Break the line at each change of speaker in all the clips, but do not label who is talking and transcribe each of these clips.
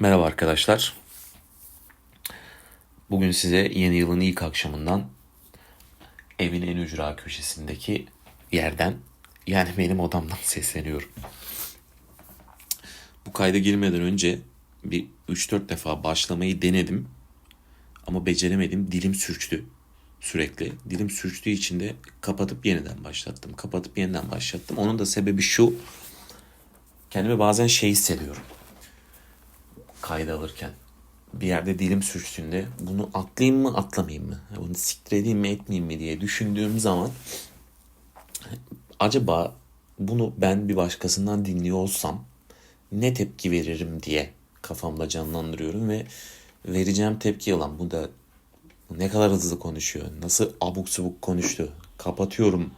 Merhaba arkadaşlar. Bugün size yeni yılın ilk akşamından evin en ücra köşesindeki yerden yani benim odamdan sesleniyorum. Bu kayda girmeden önce bir 3-4 defa başlamayı denedim ama beceremedim. Dilim sürçtü sürekli. Dilim sürçtüğü için de kapatıp yeniden başlattım. Kapatıp yeniden başlattım. Onun da sebebi şu. Kendimi bazen şey hissediyorum kayda alırken bir yerde dilim sürçtüğünde bunu atlayayım mı atlamayayım mı? Bunu siktir edeyim mi etmeyeyim mi diye düşündüğüm zaman acaba bunu ben bir başkasından dinliyor olsam ne tepki veririm diye kafamda canlandırıyorum ve vereceğim tepki olan bu da ne kadar hızlı konuşuyor, nasıl abuk subuk konuştu, kapatıyorum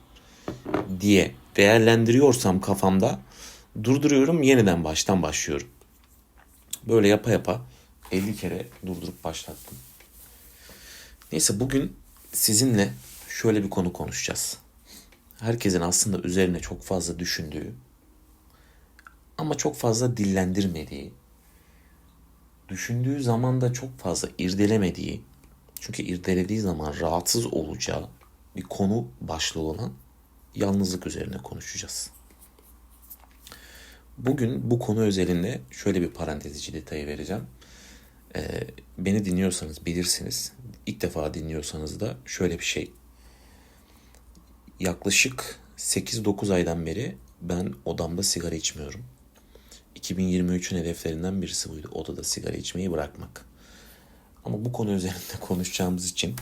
diye değerlendiriyorsam kafamda durduruyorum yeniden baştan başlıyorum. Böyle yapa yapa 50 kere durdurup başlattım. Neyse bugün sizinle şöyle bir konu konuşacağız. Herkesin aslında üzerine çok fazla düşündüğü ama çok fazla dillendirmediği, düşündüğü zaman da çok fazla irdelemediği, çünkü irdelediği zaman rahatsız olacağı bir konu başlığı olan yalnızlık üzerine konuşacağız. Bugün bu konu özelinde şöyle bir parantez içi detayı vereceğim. Ee, beni dinliyorsanız bilirsiniz. İlk defa dinliyorsanız da şöyle bir şey. Yaklaşık 8-9 aydan beri ben odamda sigara içmiyorum. 2023'ün hedeflerinden birisi buydu. Odada sigara içmeyi bırakmak. Ama bu konu üzerinde konuşacağımız için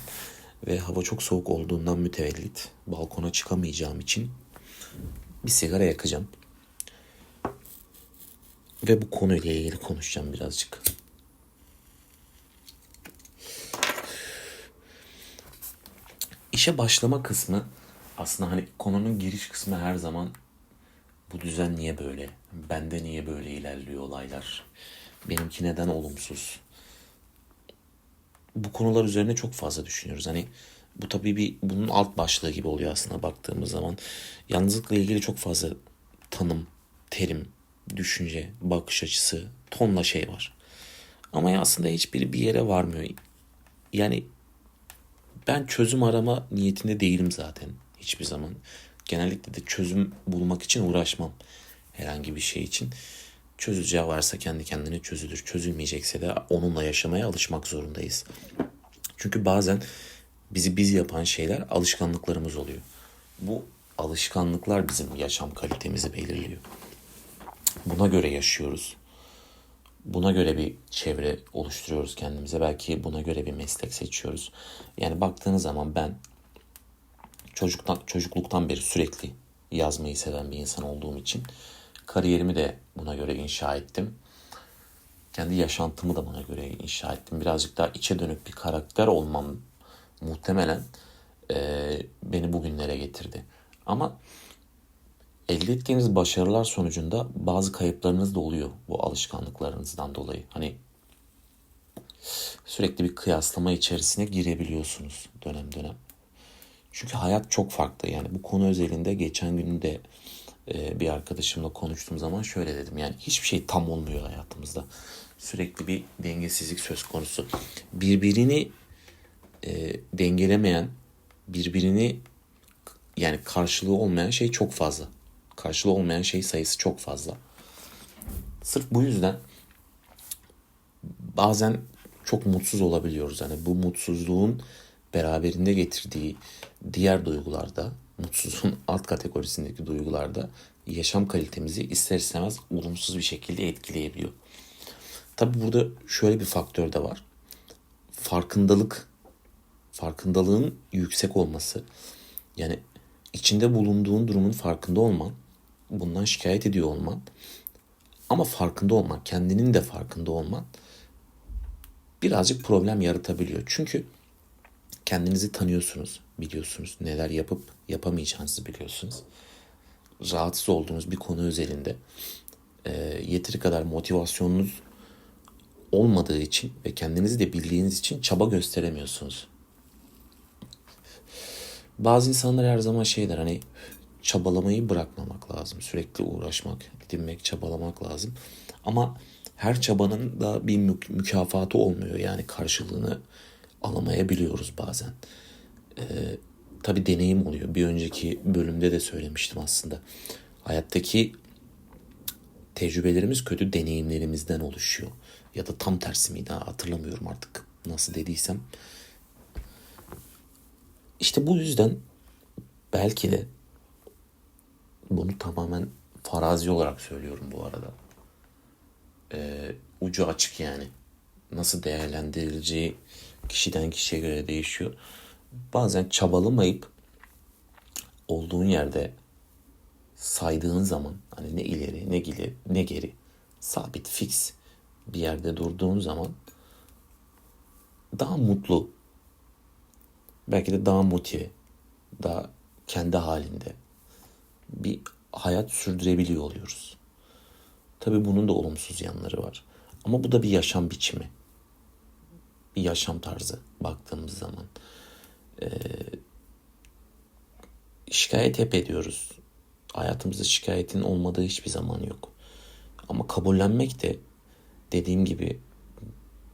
ve hava çok soğuk olduğundan mütevellit balkona çıkamayacağım için bir sigara yakacağım. Ve bu konuyla ilgili konuşacağım birazcık. İşe başlama kısmı aslında hani konunun giriş kısmı her zaman bu düzen niye böyle? Bende niye böyle ilerliyor olaylar? Benimki neden olumsuz? Bu konular üzerine çok fazla düşünüyoruz. Hani bu tabii bir bunun alt başlığı gibi oluyor aslında baktığımız zaman. Yalnızlıkla ilgili çok fazla tanım, terim, düşünce, bakış açısı, tonla şey var. Ama aslında hiçbiri bir yere varmıyor. Yani ben çözüm arama niyetinde değilim zaten hiçbir zaman. Genellikle de çözüm bulmak için uğraşmam herhangi bir şey için. Çözüleceği varsa kendi kendine çözülür. Çözülmeyecekse de onunla yaşamaya alışmak zorundayız. Çünkü bazen bizi biz yapan şeyler alışkanlıklarımız oluyor. Bu alışkanlıklar bizim yaşam kalitemizi belirliyor. Buna göre yaşıyoruz. Buna göre bir çevre oluşturuyoruz kendimize. Belki buna göre bir meslek seçiyoruz. Yani baktığınız zaman ben çocuktan çocukluktan beri sürekli yazmayı seven bir insan olduğum için kariyerimi de buna göre inşa ettim. Kendi yaşantımı da buna göre inşa ettim. Birazcık daha içe dönük bir karakter olmam muhtemelen e, beni bugünlere getirdi. Ama elde ettiğiniz başarılar sonucunda bazı kayıplarınız da oluyor bu alışkanlıklarınızdan dolayı. Hani sürekli bir kıyaslama içerisine girebiliyorsunuz dönem dönem. Çünkü hayat çok farklı. Yani bu konu özelinde geçen gün de e, bir arkadaşımla konuştuğum zaman şöyle dedim. Yani hiçbir şey tam olmuyor hayatımızda. Sürekli bir dengesizlik söz konusu. Birbirini e, dengelemeyen, birbirini yani karşılığı olmayan şey çok fazla karşılığı olmayan şey sayısı çok fazla. Sırf bu yüzden bazen çok mutsuz olabiliyoruz. Hani bu mutsuzluğun beraberinde getirdiği diğer duygularda, mutsuzluğun alt kategorisindeki duygularda yaşam kalitemizi ister istemez olumsuz bir şekilde etkileyebiliyor. Tabi burada şöyle bir faktör de var. Farkındalık, farkındalığın yüksek olması. Yani içinde bulunduğun durumun farkında olman bundan şikayet ediyor olman ama farkında olman, kendinin de farkında olman birazcık problem yaratabiliyor. Çünkü kendinizi tanıyorsunuz, biliyorsunuz. Neler yapıp yapamayacağınızı biliyorsunuz. Rahatsız olduğunuz bir konu özelinde e, yeteri kadar motivasyonunuz olmadığı için ve kendinizi de bildiğiniz için çaba gösteremiyorsunuz. Bazı insanlar her zaman şeyler hani çabalamayı bırakmamak lazım. Sürekli uğraşmak, didinmek, çabalamak lazım. Ama her çabanın da bir mü- mükafatı olmuyor. Yani karşılığını alamayabiliyoruz bazen. Ee, tabii deneyim oluyor. Bir önceki bölümde de söylemiştim aslında. Hayattaki tecrübelerimiz kötü deneyimlerimizden oluşuyor. Ya da tam tersi miydi hatırlamıyorum artık nasıl dediysem. İşte bu yüzden belki de bunu tamamen farazi olarak söylüyorum bu arada. Ee, ucu açık yani. Nasıl değerlendirileceği kişiden kişiye göre değişiyor. Bazen çabalamayıp olduğun yerde saydığın zaman hani ne ileri ne geri ne geri sabit fix bir yerde durduğun zaman daha mutlu belki de daha motive daha kendi halinde bir hayat sürdürebiliyor oluyoruz. Tabii bunun da olumsuz yanları var. Ama bu da bir yaşam biçimi. Bir yaşam tarzı baktığımız zaman. Ee, şikayet hep ediyoruz. Hayatımızda şikayetin olmadığı hiçbir zaman yok. Ama kabullenmek de dediğim gibi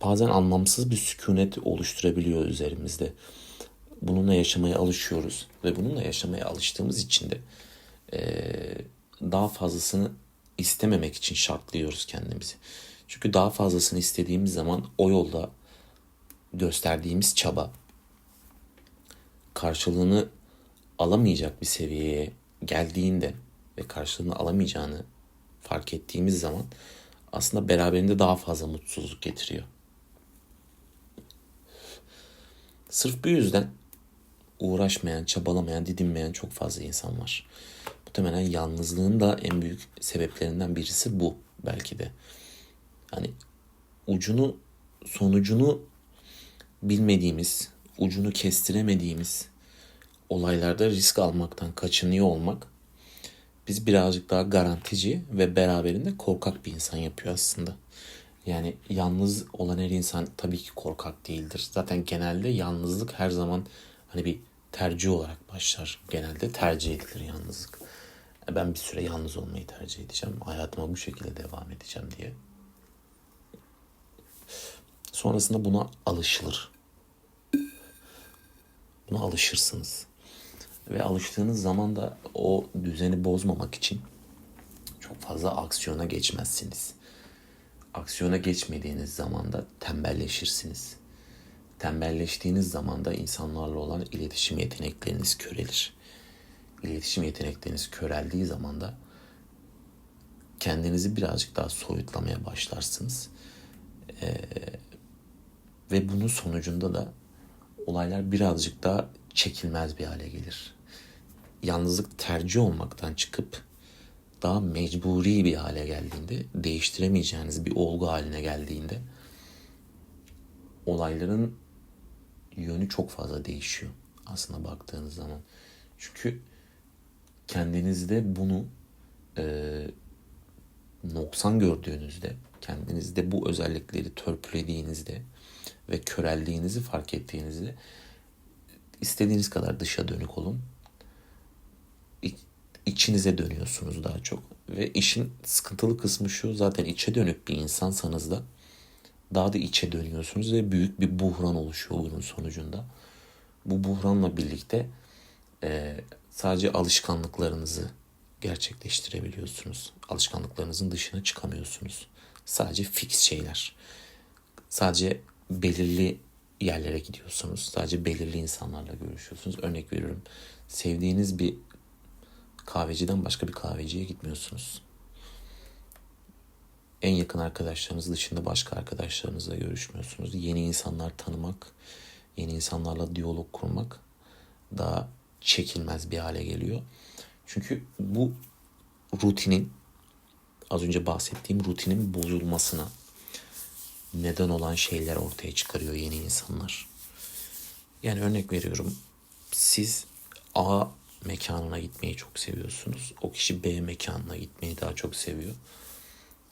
bazen anlamsız bir sükunet oluşturabiliyor üzerimizde. Bununla yaşamaya alışıyoruz ve bununla yaşamaya alıştığımız için de daha fazlasını istememek için şartlıyoruz kendimizi. Çünkü daha fazlasını istediğimiz zaman o yolda gösterdiğimiz çaba karşılığını alamayacak bir seviyeye geldiğinde ve karşılığını alamayacağını fark ettiğimiz zaman aslında beraberinde daha fazla mutsuzluk getiriyor. Sırf bu yüzden uğraşmayan, çabalamayan, didinmeyen çok fazla insan var. Muhtemelen yalnızlığın da en büyük sebeplerinden birisi bu belki de. Hani ucunu, sonucunu bilmediğimiz, ucunu kestiremediğimiz olaylarda risk almaktan kaçınıyor olmak biz birazcık daha garantici ve beraberinde korkak bir insan yapıyor aslında. Yani yalnız olan her insan tabii ki korkak değildir. Zaten genelde yalnızlık her zaman hani bir tercih olarak başlar. Genelde tercih edilir yalnızlık. E, ben bir süre yalnız olmayı tercih edeceğim. Hayatıma bu şekilde devam edeceğim diye. Sonrasında buna alışılır. Buna alışırsınız. Ve alıştığınız zaman da o düzeni bozmamak için çok fazla aksiyona geçmezsiniz. Aksiyona geçmediğiniz zaman da tembelleşirsiniz. Tembelleştiğiniz zaman da insanlarla olan iletişim yetenekleriniz körelir. İletişim yetenekleriniz köreldiği zaman da kendinizi birazcık daha soyutlamaya başlarsınız. Ee, ve bunun sonucunda da olaylar birazcık daha çekilmez bir hale gelir. Yalnızlık tercih olmaktan çıkıp daha mecburi bir hale geldiğinde, değiştiremeyeceğiniz bir olgu haline geldiğinde olayların yönü çok fazla değişiyor aslında baktığınız zaman. Çünkü kendinizde bunu e, noksan gördüğünüzde, kendinizde bu özellikleri törpülediğinizde ve köreldiğinizi fark ettiğinizde istediğiniz kadar dışa dönük olun. içinize dönüyorsunuz daha çok. Ve işin sıkıntılı kısmı şu zaten içe dönük bir insansanız da daha da içe dönüyorsunuz ve büyük bir buhran oluşuyor bunun sonucunda. Bu buhranla birlikte e, sadece alışkanlıklarınızı gerçekleştirebiliyorsunuz. Alışkanlıklarınızın dışına çıkamıyorsunuz. Sadece fix şeyler. Sadece belirli yerlere gidiyorsunuz. Sadece belirli insanlarla görüşüyorsunuz. Örnek veriyorum. Sevdiğiniz bir kahveciden başka bir kahveciye gitmiyorsunuz. En yakın arkadaşlarınız dışında başka arkadaşlarınızla görüşmüyorsunuz. Yeni insanlar tanımak, yeni insanlarla diyalog kurmak daha çekilmez bir hale geliyor. Çünkü bu rutinin az önce bahsettiğim rutinin bozulmasına neden olan şeyler ortaya çıkarıyor yeni insanlar. Yani örnek veriyorum. Siz A mekanına gitmeyi çok seviyorsunuz. O kişi B mekanına gitmeyi daha çok seviyor.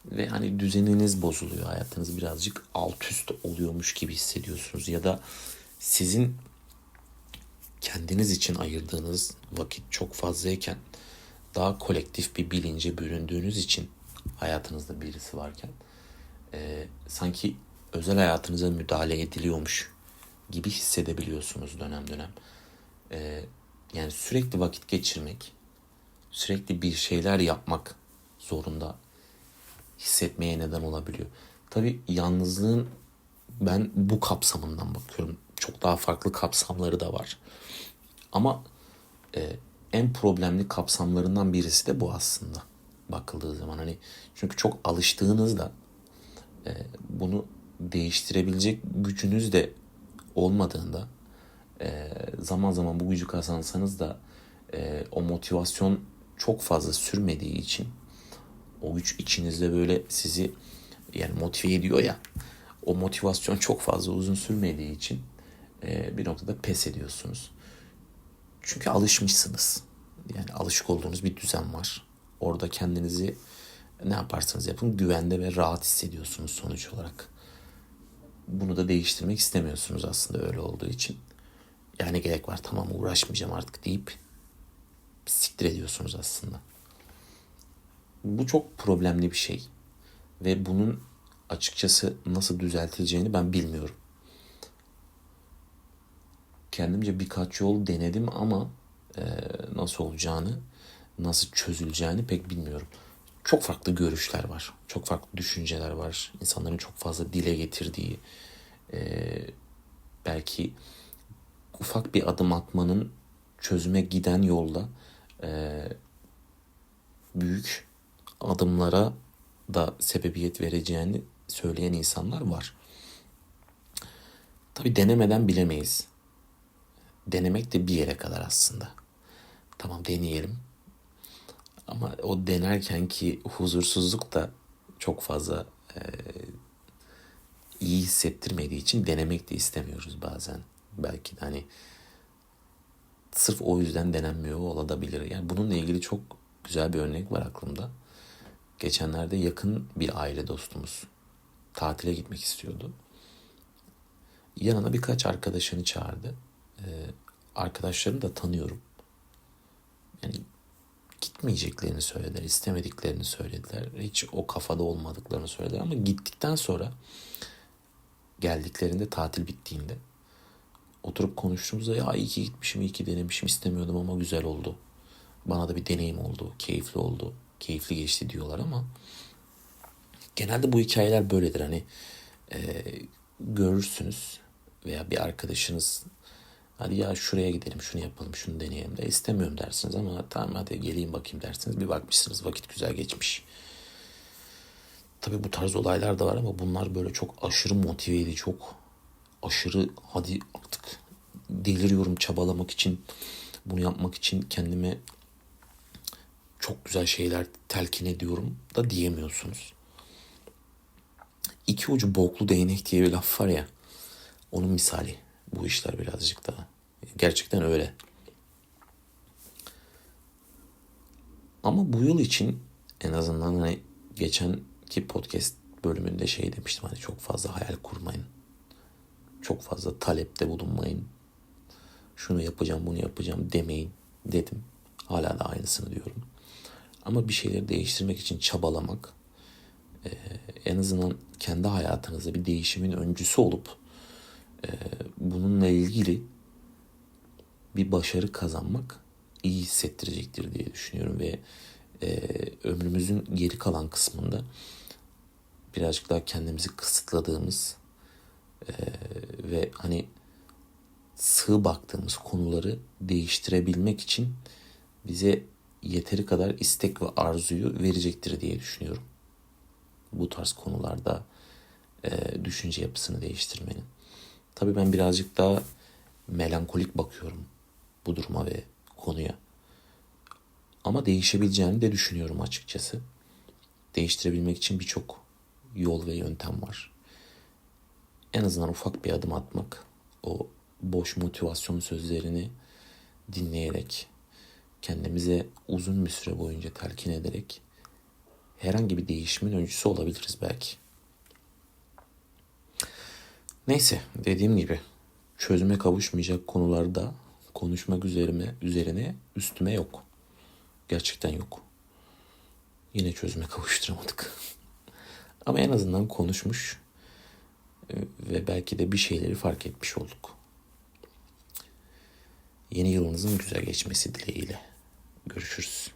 Ve hani düzeniniz bozuluyor. Hayatınız birazcık alt üst oluyormuş gibi hissediyorsunuz. Ya da sizin kendiniz için ayırdığınız vakit çok fazlayken daha kolektif bir bilince büründüğünüz için hayatınızda birisi varken e, sanki özel hayatınıza müdahale ediliyormuş gibi hissedebiliyorsunuz dönem dönem. E, yani sürekli vakit geçirmek, sürekli bir şeyler yapmak zorunda hissetmeye neden olabiliyor. Tabi yalnızlığın ben bu kapsamından bakıyorum. Çok daha farklı kapsamları da var. Ama e, en problemli kapsamlarından birisi de bu aslında bakıldığı zaman hani çünkü çok alıştığınızda e, bunu değiştirebilecek gücünüz de olmadığında e, zaman zaman bu gücü kazansanız da e, o motivasyon çok fazla sürmediği için o güç içinizde böyle sizi yani motive ediyor ya o motivasyon çok fazla uzun sürmediği için e, bir noktada pes ediyorsunuz. Çünkü alışmışsınız. Yani alışık olduğunuz bir düzen var. Orada kendinizi ne yaparsanız yapın güvende ve rahat hissediyorsunuz sonuç olarak. Bunu da değiştirmek istemiyorsunuz aslında öyle olduğu için. Yani gerek var tamam uğraşmayacağım artık deyip siktir ediyorsunuz aslında. Bu çok problemli bir şey. Ve bunun açıkçası nasıl düzeltileceğini ben bilmiyorum. Kendimce birkaç yol denedim ama e, nasıl olacağını, nasıl çözüleceğini pek bilmiyorum. Çok farklı görüşler var. Çok farklı düşünceler var. İnsanların çok fazla dile getirdiği e, belki ufak bir adım atmanın çözüme giden yolda e, büyük adımlara da sebebiyet vereceğini söyleyen insanlar var. Tabi denemeden bilemeyiz. Denemek de bir yere kadar aslında. Tamam deneyelim. Ama o denerken ki huzursuzluk da çok fazla e, iyi hissettirmediği için denemek de istemiyoruz bazen. Belki de hani sırf o yüzden denenmiyor olabilir. Yani bununla ilgili çok güzel bir örnek var aklımda. Geçenlerde yakın bir aile dostumuz tatile gitmek istiyordu. Yanına birkaç arkadaşını çağırdı. Arkadaşlarını da tanıyorum. Yani gitmeyeceklerini söylediler, istemediklerini söylediler. Hiç o kafada olmadıklarını söylediler ama gittikten sonra geldiklerinde tatil bittiğinde oturup konuştuğumuzda ya iyi ki gitmişim, iyi ki denemişim istemiyordum ama güzel oldu. Bana da bir deneyim oldu, keyifli oldu, keyifli geçti diyorlar ama genelde bu hikayeler böyledir. Hani e, görürsünüz veya bir arkadaşınız hadi ya şuraya gidelim, şunu yapalım, şunu deneyelim de istemiyorum dersiniz ama tamam hadi geleyim bakayım dersiniz. Bir bakmışsınız vakit güzel geçmiş. Tabii bu tarz olaylar da var ama bunlar böyle çok aşırı motiveydi, çok aşırı hadi artık deliriyorum çabalamak için, bunu yapmak için kendime çok güzel şeyler telkin ediyorum da diyemiyorsunuz. İki ucu boklu değnek diye bir laf var ya. Onun misali bu işler birazcık daha. Gerçekten öyle. Ama bu yıl için en azından hani geçenki podcast bölümünde şey demiştim hani çok fazla hayal kurmayın. Çok fazla talepte bulunmayın. Şunu yapacağım bunu yapacağım demeyin dedim. Hala da aynısını diyorum. Ama bir şeyleri değiştirmek için çabalamak en azından kendi hayatınızda bir değişimin öncüsü olup e, bununla ilgili bir başarı kazanmak iyi hissettirecektir diye düşünüyorum ve e, ömrümüzün geri kalan kısmında birazcık daha kendimizi kısıtladığımız e, ve hani sığ baktığımız konuları değiştirebilmek için bize yeteri kadar istek ve arzuyu verecektir diye düşünüyorum. Bu tarz konularda e, düşünce yapısını değiştirmenin. Tabii ben birazcık daha melankolik bakıyorum bu duruma ve konuya. Ama değişebileceğini de düşünüyorum açıkçası. Değiştirebilmek için birçok yol ve yöntem var. En azından ufak bir adım atmak, o boş motivasyon sözlerini dinleyerek, kendimize uzun bir süre boyunca telkin ederek herhangi bir değişimin öncüsü olabiliriz belki. Neyse dediğim gibi çözüme kavuşmayacak konularda konuşmak üzerine, üzerine üstüme yok. Gerçekten yok. Yine çözüme kavuşturamadık. Ama en azından konuşmuş e, ve belki de bir şeyleri fark etmiş olduk. Yeni yılınızın güzel geçmesi dileğiyle. Görüşürüz.